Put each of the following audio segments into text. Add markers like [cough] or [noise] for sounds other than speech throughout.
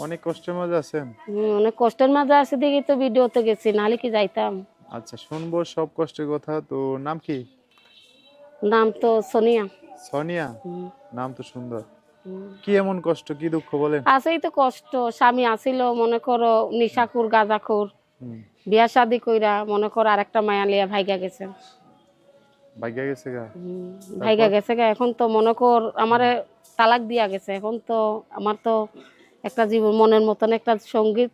অনেক কষ্টের মাঝে আছেন? অনেক কষ্টের মাঝে আছি দেখি তো ভিডিওতে গেছি নাহলে কি যাইতাম? আচ্ছা শুনব সব কষ্টের কথা। তো নাম কি? নাম তো সোনিয়া। সোনিয়া? নাম তো সুন্দর। কি এমন কষ্ট কি দুঃখ বলেন? আছেই তো কষ্ট স্বামী আসিল মনে করো নিশাকুর গাঁজাখুর। বিয়া শাদি কইরা মনে করো আরেকটা মায়া লিয়া ভাইগা গেছে। ভাগ্যা গেছে গা? ভাইগা গেছে গা এখন তো মনে কর আমারে তালাক দিয়া গেছে এখন তো আমার তো একটা জীবন মনের মতন একটা সংগীত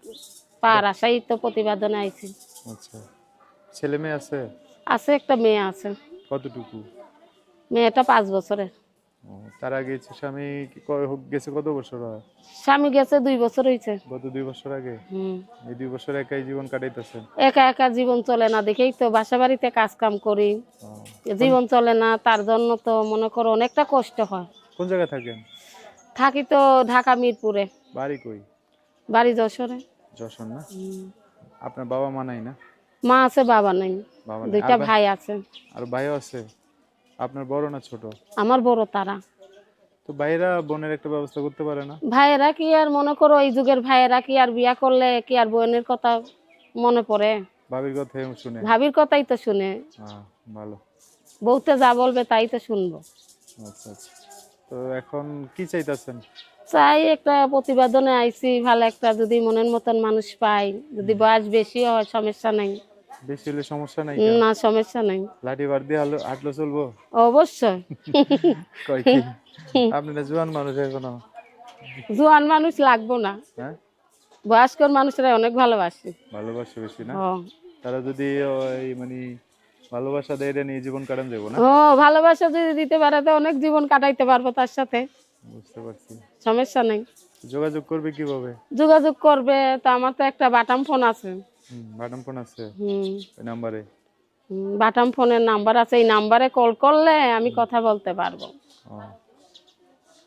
পার আশাই তো প্রতিবেদনে আইছি। আচ্ছা। ছেলে মেয়ে আছে? আছে একটা মেয়ে আছে। কতটুকু? মেয়েটা পাঁচ বছরের। তার আগে স্বামী গেছে কত বছর স্বামী গেছে দুই বছর হয়েছে গত দুই বছর আগে? হুম। এই দুই বছর একাই জীবন কাটাইতেছেন? একা একা জীবন চলে না দেখেই তো বাসা বাড়িতে কাজ কাম করি জীবন চলে না তার জন্য তো মনে করো অনেকটা কষ্ট হয়। কোন জায়গায় থাকেন? থাকি তো ঢাকা মিরপুরে। বাড়ি কই? বাড়ি যশোরে। যশোর না? আপনার বাবা মা নাই না? মা আছে বাবা নাই। দুইটা ভাই- আছে। আর ভাইও আছে? আপনার বড় না ছোট? আমার বড় তারা। তো ভাইরা বোনের একটা ব্যবস্থা করতে পারে না? ভাইয়েরা কি আর মনে করো এই যুগের ভাইয়েরা কি আর বিয়া করলে কি আর বোনের কথা মনে পড়ে? ভাবির কথা শুনে। ভাবির কথাই তো শুনে। ভালো। বউতে যা বলবে তাই তো শুনব। আচ্ছা আচ্ছা। তো এখন কি চাইতেছেন? চাই একটা প্রতিবেদনে আইছি ভালো একটা যদি মনের মতন মানুষ পাই। যদি বয়স বেশি হয় সমস্যা নাই। বেশি হলে সমস্যা নাই না সমস্যা নাই। লাঠি বার দিয়ে হাঁটলো- হাঁটলো চলবো? অবশ্যই। [laughs] কয় কি? আপনি জোয়ান মানুষ এখনও? জোয়ান মানুষ লাগবো না। হ্যাঁ? মানুষরা অনেক ভালোবাসি। ভালোবাসে বেশি না? তারা যদি ওই মানে ভালোবাসা দেয় এটা নিয়ে জীবন কাটান যাব না? ও ভালোবাসা যদি দিতে পারে তো অনেক জীবন কাটাইতে পারব তার সাথে। বুঝতে পারছি। সমস্যা নেই। যোগাযোগ করবে কীভাবে? যোগাযোগ করবে তো আমার তো একটা বাটাম ফোন আছে। বাটন ফোন আছে? হুম। নাম্বারে? বাটাম ফোনের নাম্বার আছে এই নাম্বারে কল করলে আমি কথা বলতে পারব।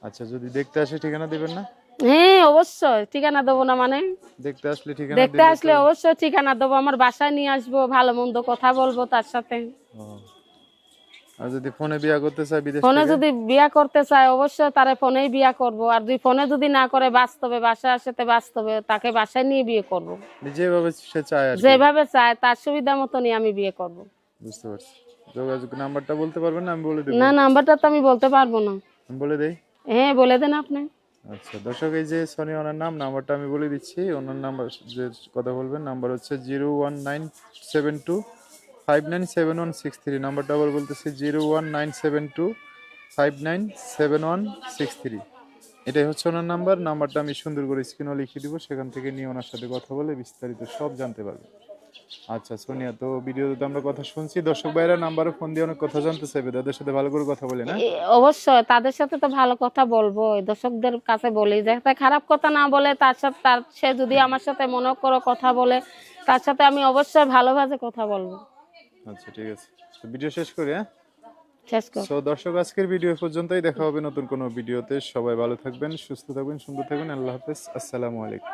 আচ্ছা যদি দেখতে আসে ঠিকানা দিবেন না? হ্যাঁ অবশ্যই। ঠিকানা দেবো না মানে? দেখতে আসলে ঠিকানা দেখতে আসলে অবশ্যই ঠিকানা দেবো। আমার বাসায় নিয়ে আসব ভালো মন্দ কথা বলব তার সাথে। আর যদি ফোনে বিয়া করতে চায় বিদেশ ফোনে যদি বিয়া করতে চায় অবশ্যই তারে ফোনেই বিয়া করব। আর যদি ফোনে যদি না করে বাস্তবে বাসায় আসতে বাস্তবে তাকে বাসায় নিয়ে বিয়ে করব। যেভাবে সে চায় আর যেভাবে চায় তার সুবিধা মতনই আমি বিয়ে করব। বুঝতে পারছি। যোগাযোগ নাম্বারটা বলতে পারবেন না? আমি বলে দেবো। না নাম্বারটা তো আমি বলতে পারব না। আমি বলে দেই? হ্যাঁ বলে দেন আপনি। আচ্ছা দর্শক এই যে সনি ওনার নাম নাম্বারটা আমি বলে দিচ্ছি। ওনার নাম্বার যে কথা বলবেন নাম্বার হচ্ছে zero one nine seven two five nine seven one six three নাম্বারটা আবার বলতেছি zero one nine seven two five nine seven one six three এটাই হচ্ছে ওনার নাম্বার, নাম্বারটা আমি সুন্দর করে স্ক্রিনও লিখে দিব, সেখান থেকে নিয়ে ওনার সাথে কথা বলে বিস্তারিত সব জানতে পারবে। আচ্ছা সোনিয়া, তো ভিডিওতে তো আমরা কথা শুনছি। দর্শক ভাইরা নাম্বারে ফোন দিয়ে অনেক কথা জানতে চাইবে, তাদের সাথে ভালো করে কথা বলে না? অবশ্যই, তাদের সাথে তো ভালো কথা বলব। দর্শকদের কাছে বলি যাতে খারাপ কথা না বলে তার সাথে, তার, সে যদি আমার সাথে মনে করো কথা বলে, তার সাথে আমি অবশ্যই ভালোভাবে কথা বলব। আচ্ছা ঠিক আছে। তো ভিডিও শেষ করি হ্যাঁ? শেষ কর। দর্শক আজকের ভিডিও পর্যন্তই। দেখা হবে নতুন কোনো ভিডিওতে। সবাই ভালো থাকবেন সুস্থ থাকবেন সুন্দর থাকবেন। আল্লাহ হাফেজ। আসসালামু আলাইকুম।